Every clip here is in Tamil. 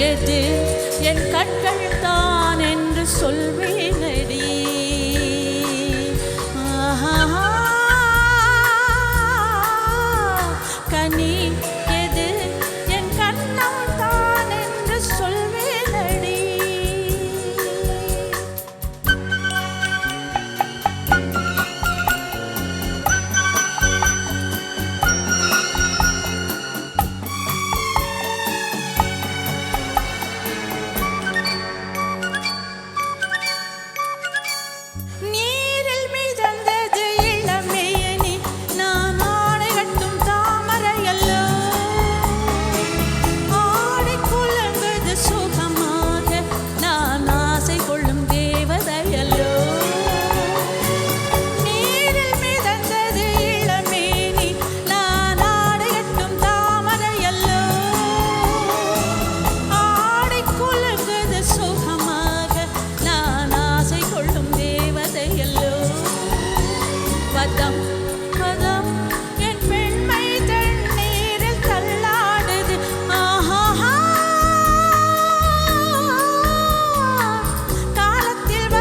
எது? என் கண்கள் தான் என்று சொல்வ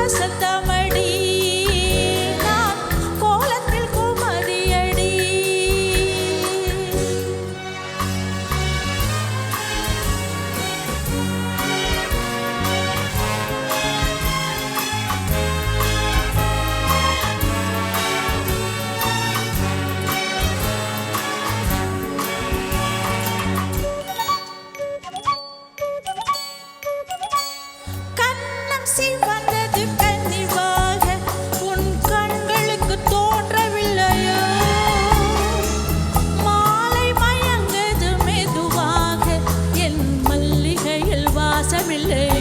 aceptame as I late.